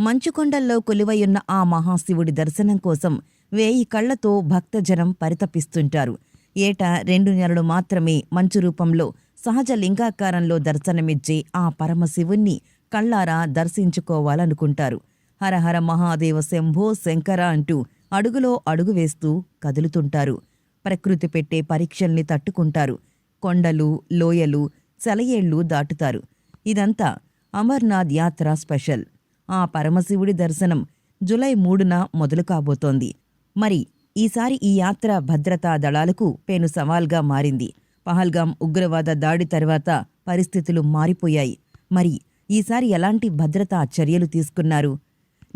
మంచుకొండల్లో కొలువయున్న ఆ మహాశివుడి దర్శనం కోసం వేయి కళ్ళతో భక్తజనం పరితపిస్తుంటారు. ఏటా రెండు నెలలు మాత్రమే మంచు రూపంలో సహజ లింగాకారంలో దర్శనమిచ్చే ఆ పరమశివుణ్ణి కళ్ళారా దర్శించుకోవాలనుకుంటారు. హరహర మహాదేవ శంభో శంకర అంటూ అడుగులో అడుగు వేస్తూ కదులుతుంటారు. ప్రకృతి పెట్టే పరీక్షల్ని తట్టుకుంటారు. కొండలు లోయలు సెలయేళ్ళు దాటుతారు. ఇదంతా అమర్నాథ్ యాత్ర స్పెషల్. ఆ పరమశివుడి దర్శనం జులై మూడున మొదలు కాబోతోంది. మరి ఈసారి ఈ యాత్ర భద్రతా దళాలకు పేను సవాల్గా మారింది. పహల్గాం ఉగ్రవాద దాడి తర్వాత పరిస్థితులు మారిపోయాయి. మరి ఈసారి ఎలాంటి భద్రతా చర్యలు తీసుకున్నారు?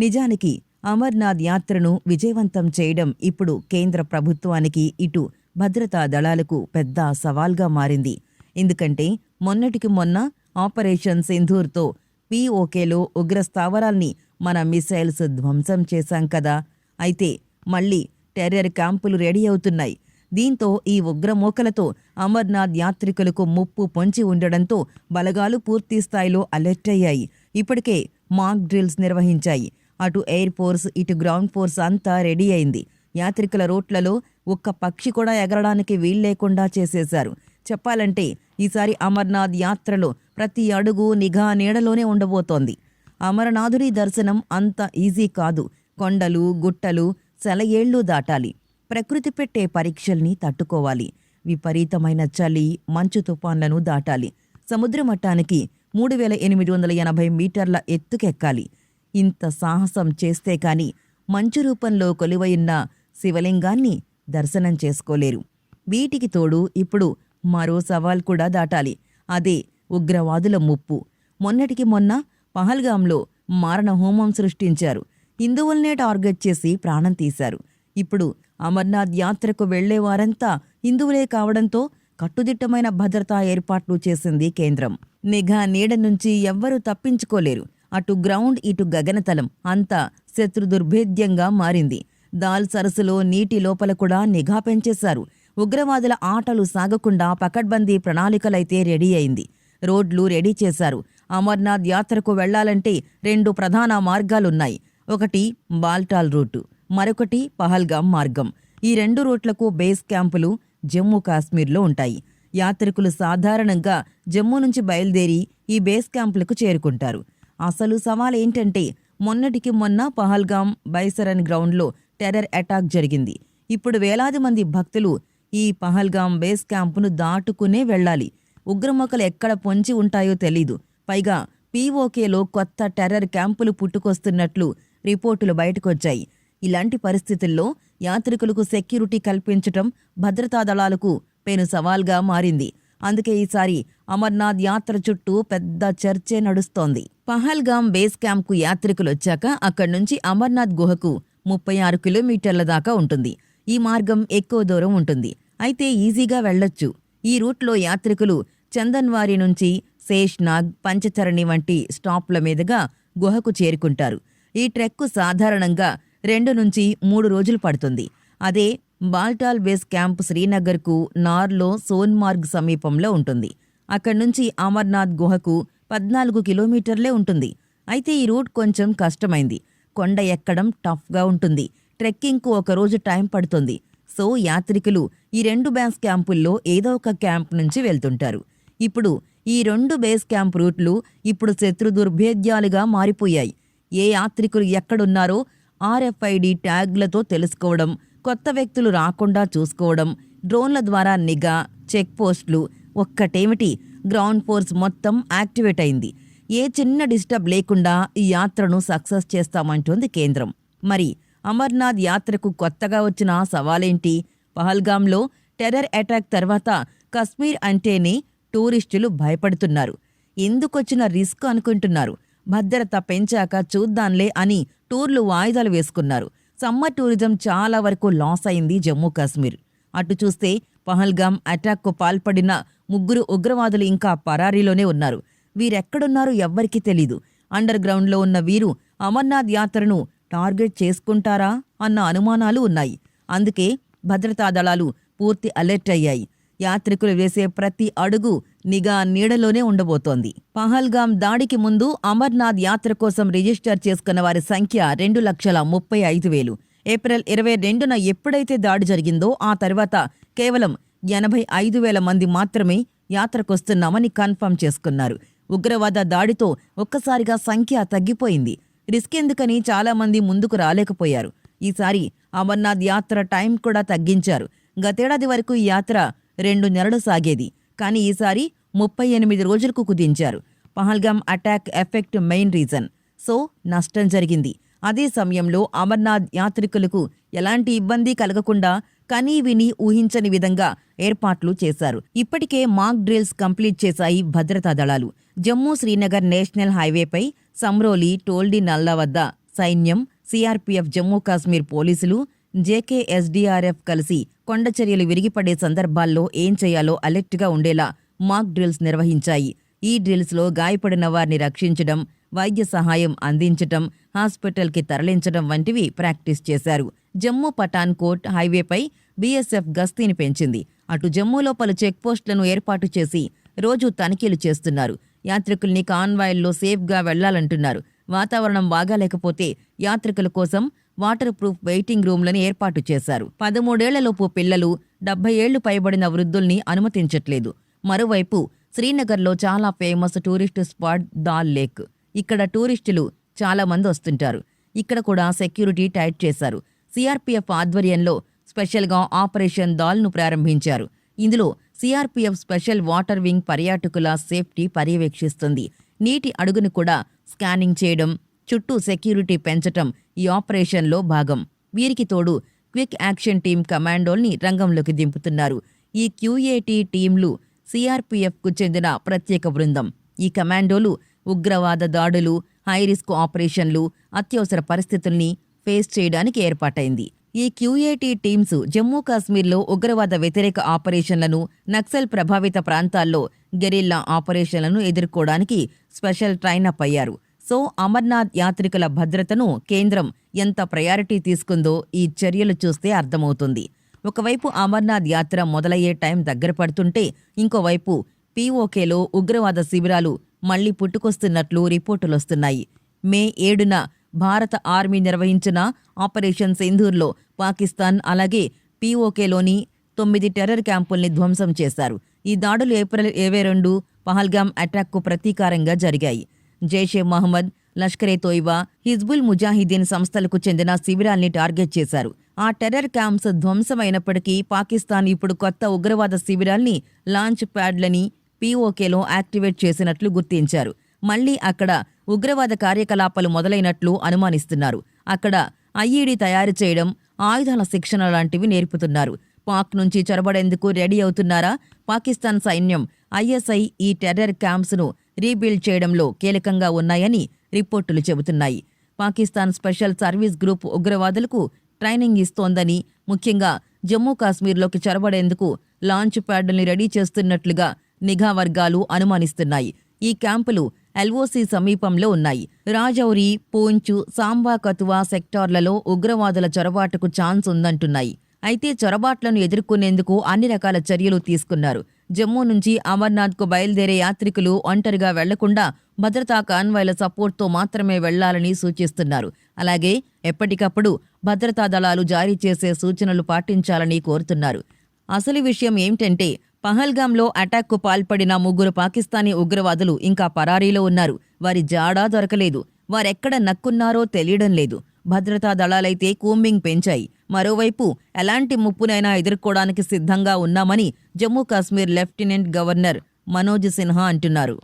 నిజానికి అమర్నాథ్ యాత్రను విజయవంతం చేయడం ఇప్పుడు కేంద్ర ప్రభుత్వానికి ఇటు భద్రతా దళాలకు పెద్ద సవాల్గా మారింది. ఎందుకంటే మొన్నటికి మొన్న ఆపరేషన్ సింధూర్తో పీఓకేలో ఉగ్ర స్థావరాల్ని మన మిసైల్స్ ధ్వంసం చేశాం కదా. అయితే మళ్ళీ టెర్రర్ క్యాంపులు రెడీ అవుతున్నాయి. దీంతో ఈ ఉగ్రమూకలతో అమర్నాథ్ యాత్రికులకు ముప్పు పొంచి ఉండడంతో బలగాలు పూర్తి స్థాయిలో అలర్ట్ అయ్యాయి. ఇప్పటికే మాక్ డ్రిల్స్ నిర్వహించాయి. అటు ఎయిర్ ఫోర్స్ ఇటు గ్రౌండ్ ఫోర్స్ అంతా రెడీ అయింది. యాత్రికుల రోట్లలో ఒక్క పక్షి కూడా ఎగరడానికి వీల్లేకుండా చేసేశారు. చెప్పాలంటే ఈసారి అమర్నాథ్ యాత్రలో ప్రతి అడుగు నిఘా నీడలోనే ఉండబోతోంది. అమరనాథుడి దర్శనం అంత ఈజీ కాదు. కొండలు గుట్టలు సెలయేళ్ళు దాటాలి. ప్రకృతి పెట్టే పరీక్షల్ని తట్టుకోవాలి. విపరీతమైన చలి మంచు తుఫాన్లను దాటాలి. సముద్ర మట్టానికి మూడు వేల ఎనిమిది వందల ఎనభై మీటర్ల ఎత్తుకెక్కాలి. ఇంత సాహసం చేస్తే కాని మంచు రూపంలో కొలువయున్న శివలింగాన్ని దర్శనం చేసుకోలేరు. వీటికి తోడు ఇప్పుడు మరో సవాల్ కూడా దాటాలి. అదే ఉగ్రవాదుల ముప్పు. మొన్నటికి మొన్న పహల్గాంలో మారణ హోమం సృష్టించారు. హిందువుల్నే టార్గెట్ చేసి ప్రాణం తీశారు. ఇప్పుడు అమర్నాథ్ యాత్రకు వెళ్ళేవారంతా హిందువులే కావడంతో కట్టుదిట్టమైన భద్రతా ఏర్పాట్లు చేసింది కేంద్రం. నిఘా నీడ నుంచి ఎవ్వరూ తప్పించుకోలేరు. అటు గ్రౌండ్ ఇటు గగనతలం. అంతా శత్రు దుర్భేద్యంగా మారింది. దాల్ సరస్సులో నీటి లోపల కూడా నిఘా పెంచేశారు. ఉగ్రవాదుల ఆటలు సాగకుండా పకడ్బందీ ప్రణాళికలైతే రెడీ అయింది. రోడ్లు రెడీ చేశారు. అమర్నాథ్ యాత్రకు వెళ్ళాలంటే రెండు ప్రధాన మార్గాలున్నాయి. ఒకటి బాల్టాల్ రూటు మరొకటి పహల్గాం మార్గం. ఈ రెండు రూట్లకు బేస్ క్యాంపులు జమ్మూ కాశ్మీర్లో ఉంటాయి. యాత్రికులు సాధారణంగా జమ్మూ నుంచి బయలుదేరి ఈ బేస్ క్యాంపులకు చేరుకుంటారు. అసలు సవాల్ ఏంటంటే మొన్నటికి మొన్న పహల్గాం బైసరన్ గ్రౌండ్లో టెర్రర్ అటాక్ జరిగింది. ఇప్పుడు వేలాది మంది భక్తులు ఈ పహల్గాం బేస్ క్యాంపును దాటుకునే వెళ్ళాలి. ఉగ్రమొక్కలు ఎక్కడ పొంచి ఉంటాయో తెలీదు. పైగా పీఓకేలో కొత్త టెర్రర్ క్యాంపులు పుట్టుకొస్తున్నట్లు రిపోర్టులు బయటకొచ్చాయి. ఇలాంటి పరిస్థితుల్లో యాత్రికులకు సెక్యూరిటీ కల్పించటం భద్రతా దళాలకు పెను సవాల్గా మారింది. అందుకే ఈసారి అమర్నాథ్ యాత్ర చుట్టూ పెద్ద చర్చే నడుస్తోంది. పహల్గాం బేస్ క్యాంప్కు యాత్రికులు వచ్చాక అక్కడి నుంచి అమర్నాథ్ గుహకు ముప్పై ఆరు కిలోమీటర్ల దాకా ఉంటుంది. ఈ మార్గం ఎక్కువ దూరం ఉంటుంది. అయితే ఈజీగా వెళ్ళొచ్చు. ఈ రూట్లో యాత్రికులు చందన్వారి నుంచి శేష్నాగ్ పంచచరణి వంటి స్టాప్ల మీదుగా గుహకు చేరుకుంటారు. ఈ ట్రెక్కు సాధారణంగా రెండు నుంచి మూడు రోజులు పడుతుంది. అదే బాల్టాల్ బేస్ క్యాంప్ శ్రీనగర్కు నార్లో సోన్మార్గ్ సమీపంలో ఉంటుంది. అక్కడి నుంచి అమర్నాథ్ గుహకు పద్నాలుగు కిలోమీటర్లే ఉంటుంది. అయితే ఈ రూట్ కొంచెం కష్టమైంది. కొండ ఎక్కడం టఫ్గా ఉంటుంది. ట్రెక్కింగ్కు ఒక రోజు టైం పడుతుంది. సో యాత్రికులు ఈ రెండు బేస్ క్యాంపుల్లో ఏదో ఒక క్యాంప్ నుంచి వెళ్తుంటారు. ఇప్పుడు ఈ రెండు బేస్ క్యాంప్ రూట్లు ఇప్పుడు శత్రు దుర్భేద్యాలుగా మారిపోయాయి. ఏ యాత్రికులు ఎక్కడున్నారో ఆర్ఎఫ్ఐడి ట్యాగ్లతో తెలుసుకోవడం కొత్త వ్యక్తులు రాకుండా చూసుకోవడం డ్రోన్ల ద్వారా నిఘా చెక్ పోస్టులు ఒక్కటేమిటి? గ్రౌండ్ ఫోర్స్ మొత్తం యాక్టివేట్ అయింది. ఏ చిన్న డిస్టర్బ్ లేకుండా ఈ యాత్రను సక్సెస్ చేస్తామంటోంది కేంద్రం. మరి అమర్నాథ్ యాత్రకు కొత్తగా వచ్చిన సవాలేంటి? పహల్గాంలో టెర్రర్ అటాక్ తర్వాత కశ్మీర్ అంటేనే టూరిస్టులు భయపడుతున్నారు. ఎందుకొచ్చిన రిస్క్ అనుకుంటున్నారు? భద్రత పెంచాక చూద్దాంలే అని టూర్లు వాయిదాలు వేసుకున్నారు. సమ్మర్ టూరిజం చాలా వరకు లాస్ అయింది జమ్మూ కాశ్మీర్. అటు చూస్తే పహల్గాం అటాక్కు పాల్పడిన ముగ్గురు ఉగ్రవాదులు ఇంకా పరారీలోనే ఉన్నారు. వీరెక్కడున్నారో ఎవ్వరికీ తెలీదు. అండర్ గ్రౌండ్లో ఉన్న వీరు అమర్నాథ్ యాత్రను టార్గెట్ చేసుకుంటారా అన్న అనుమానాలు ఉన్నాయి. అందుకే భద్రతా దళాలు పూర్తి అలర్ట్ అయ్యాయి. యాత్రికులు వేసే ప్రతి అడుగు నిఘా నీడలోనే ఉండబోతోంది. పహల్గాం దాడికి ముందు అమర్నాథ్ యాత్ర కోసం రిజిస్టర్ చేసుకున్న వారి సంఖ్య రెండు లక్షల ముప్పై ఐదు వేలు. ఏప్రిల్ ఇరవై రెండున ఎప్పుడైతే దాడి జరిగిందో ఆ తర్వాత కేవలం ఎనభై ఐదు వేల మంది మాత్రమే యాత్రకొస్తున్నామని కన్ఫర్మ్ చేసుకున్నారు. ఉగ్రవాద దాడితో ఒక్కసారిగా సంఖ్య తగ్గిపోయింది. రిస్క్ ఎందుకని చాలామంది ముందుకు రాలేకపోయారు. ఈసారి అమర్నాథ్ యాత్ర టైం కూడా తగ్గించారు. గతేడాది వరకు ఈ యాత్ర రెండు నెలలు సాగేది. కానీ ఈసారి ముప్పై ఎనిమిది రోజులకు కుదించారు. Pahalgam attack effect main reason. So నష్టం జరిగింది. అదే సమయంలో అమర్నాథ్ యాత్రికులకు ఎలాంటి ఇబ్బంది కలగకుండా కనీ విని ఊహించని విధంగా ఏర్పాట్లు చేశారు. ఇప్పటికే మాక్ డ్రిల్స్ కంప్లీట్ చేశాయి భద్రతా దళాలు. జమ్మూ శ్రీనగర్ నేషనల్ హైవేపై సమ్రోలి టోల్డీ నల్లా వద్ద సైన్యం సిఆర్పీఎఫ్ జమ్మూ కాశ్మీర్ పోలీసులు జేకేఎస్డీఆర్ఎఫ్ కలిసి కొండ చర్యలు విరిగిపడే సందర్భాల్లో ఏం చేయాలో అలర్ట్గా ఉండేలా మాక్ డ్రిల్స్ నిర్వహించాయి. ఈ డ్రిల్స్లో గాయపడిన వారిని రక్షించడం వైద్య సహాయం అందించటం హాస్పిటల్కి తరలించడం వంటివి ప్రాక్టీస్ చేశారు. జమ్మూ పఠాన్కోట్ హైవేపై బీఎస్ఎఫ్ గస్తీని పెంచింది. అటు జమ్మూలో పలు చెక్పోస్టులను ఏర్పాటు చేసి రోజు తనిఖీలు చేస్తున్నారు. యాత్రికుల్ని కాన్వాయిల్లో సేఫ్గా వెళ్ళాలంటున్నారు వాతావరణం బాగాలేకపోతే యాత్రికుల కోసం వాటర్ ప్రూఫ్ వెయిటింగ్ రూమ్లను ఏర్పాటు చేశారు. పదమూడేళ్ళలోపు పిల్లలు డెబ్బై ఏళ్ళు పైబడిన వృద్ధుల్ని అనుమతించట్లేదు. మరోవైపు శ్రీనగర్లో చాలా famous tourist spot Dal lake. ఇక్కడ టూరిస్టులు చాలామంది వస్తుంటారు. ఇక్కడ కూడా సెక్యూరిటీ టైట్ చేశారు. సిఆర్పీఎఫ్ ఆధ్వర్యంలో స్పెషల్గా ఆపరేషన్ దాల్ను ప్రారంభించారు. ఇందులో సిఆర్పీఎఫ్ స్పెషల్ వాటర్ వింగ్ పర్యాటకుల సేఫ్టీ పర్యవేక్షిస్తుంది. నీటి అడుగును కూడా స్కానింగ్ చేయడం చుట్టూ సెక్యూరిటీ పెంచటం ఈ ఆపరేషన్లో భాగం. వీరికి తోడు క్విక్ యాక్షన్ టీం కమాండోల్ని రంగంలోకి దింపుతున్నారు. ఈ క్యూఏటీ టీంలు సిఆర్పీఎఫ్కు చెందిన ప్రత్యేక బృందం. ఈ కమాండోలు ఉగ్రవాద దాడులు హైరిస్క్ ఆపరేషన్లు అత్యవసర పరిస్థితుల్ని ఫేస్ చేయడానికి ఏర్పాటైంది. ఈ క్యూఏటీ టీమ్స్ జమ్మూ కాశ్మీర్లో ఉగ్రవాద వ్యతిరేక ఆపరేషన్లను నక్సల్ ప్రభావిత ప్రాంతాల్లో గెరిల్లా ఆపరేషన్లను ఎదుర్కోవడానికి స్పెషల్ ట్రైనప్ అయ్యారు. సో అమర్నాథ్ యాత్రికుల భద్రతను కేంద్రం ఎంత ప్రయారిటీ తీసుకుందో ఈ చర్యలు చూస్తే అర్థమవుతుంది. ఒకవైపు అమర్నాథ్ యాత్ర మొదలయ్యే టైం దగ్గర పడుతుంటే ఇంకోవైపు పీఓకేలో ఉగ్రవాద శిబిరాలు మళ్ళీ పుట్టుకొస్తున్నట్లు రిపోర్టులొస్తున్నాయి. మే ఏడున భారత ఆర్మీ నిర్వహించిన ఆపరేషన్ సింధూర్లో పాకిస్తాన్ అలాగే పీఓకేలోని తొమ్మిది టెర్రర్ క్యాంపుల్ని ధ్వంసం చేశారు. ఈ దాడులు ఏప్రిల్ ఇరవై రెండు పహల్గామ్ అటాక్కు ప్రతీకారంగా జరిగాయి. జైషే మహమ్మద్ లష్కరే తోయిబా హిజ్బుల్ ముజాహిదీన్ సంస్థలకు చెందిన శిబిరాల్ని టార్గెట్ చేశారు. ఆ టెర్రర్ క్యాంప్స్ ధ్వంసమైనప్పటికీ పాకిస్తాన్ ఇప్పుడు కొత్త ఉగ్రవాద శిబిరాల్ని లాంచ్ ప్యాడ్లని పీఓకేలో యాక్టివేట్ చేసినట్లు గుర్తించారు. మళ్ళీ అక్కడ ఉగ్రవాద కార్యకలాపాలు మొదలైనట్లు అనుమానిస్తున్నారు. అక్కడ ఐఈడీ తయారు చేయడం ఆయుధాల శిక్షణ లాంటివి నేర్పుతున్నారు. పాక్ నుంచి చొరబడేందుకు రెడీ అవుతున్నారా? పాకిస్తాన్ సైన్యం ఐఎస్ఐ ఈ టెర్రర్ క్యాంప్స్ను రీబిల్డ్ చేయడంలో కీలకంగా ఉన్నాయని రిపోర్టులు చెబుతున్నాయి. పాకిస్తాన్ స్పెషల్ సర్వీస్ గ్రూప్ ఉగ్రవాదులకు ట్రైనింగ్ ఇస్తోందని ముఖ్యంగా జమ్మూ కాశ్మీర్లోకి చొరబడేందుకు లాంచ్ ప్యాడ్ని రెడీ చేస్తున్నట్లుగా నిఘా వర్గాలు అనుమానిస్తున్నాయి. ఈ క్యాంపులు ఎల్ఓసి సమీపంలో ఉన్నాయి. రాజౌరి పూంచు సాంబా కతువా సెక్టార్లలో ఉగ్రవాదుల చొరబాటుకు ఛాన్స్ ఉందంటున్నాయి. అయితే చొరబాట్లను ఎదుర్కొనేందుకు అన్ని రకాల చర్యలు తీసుకున్నారు. జమ్మూ నుంచి అమర్నాథ్కు బయలుదేరే యాత్రికులు ఒంటరిగా వెళ్ళకుండా భద్రతా కాన్వాయ్ల సపోర్ట్తో మాత్రమే వెళ్ళాలని సూచిస్తున్నారు. అలాగే ఎప్పటికప్పుడు భద్రతా దళాలు జారీ చేసే సూచనలు పాటించాలని కోరుతున్నారు. అసలు విషయం ఏమిటంటే పహల్గామ్లో అటాక్కు పాల్పడిన ముగ్గురు పాకిస్తానీ ఉగ్రవాదులు ఇంకా పరారీలో ఉన్నారు. వారి జాడా దొరకలేదు. వారెక్కడ నక్కున్నారో తెలియడం లేదు. భద్రతా దళాలైతే కూంబింగ్ పెంచాయి. మరోవైపు ఎలాంటి ముప్పునైనా ఎదుర్కోవడానికి సిద్ధంగా ఉన్నామని జమ్మూ కాశ్మీర్ లెఫ్టినెంట్ గవర్నర్ మనోజ్ సిన్హా అంటున్నారు.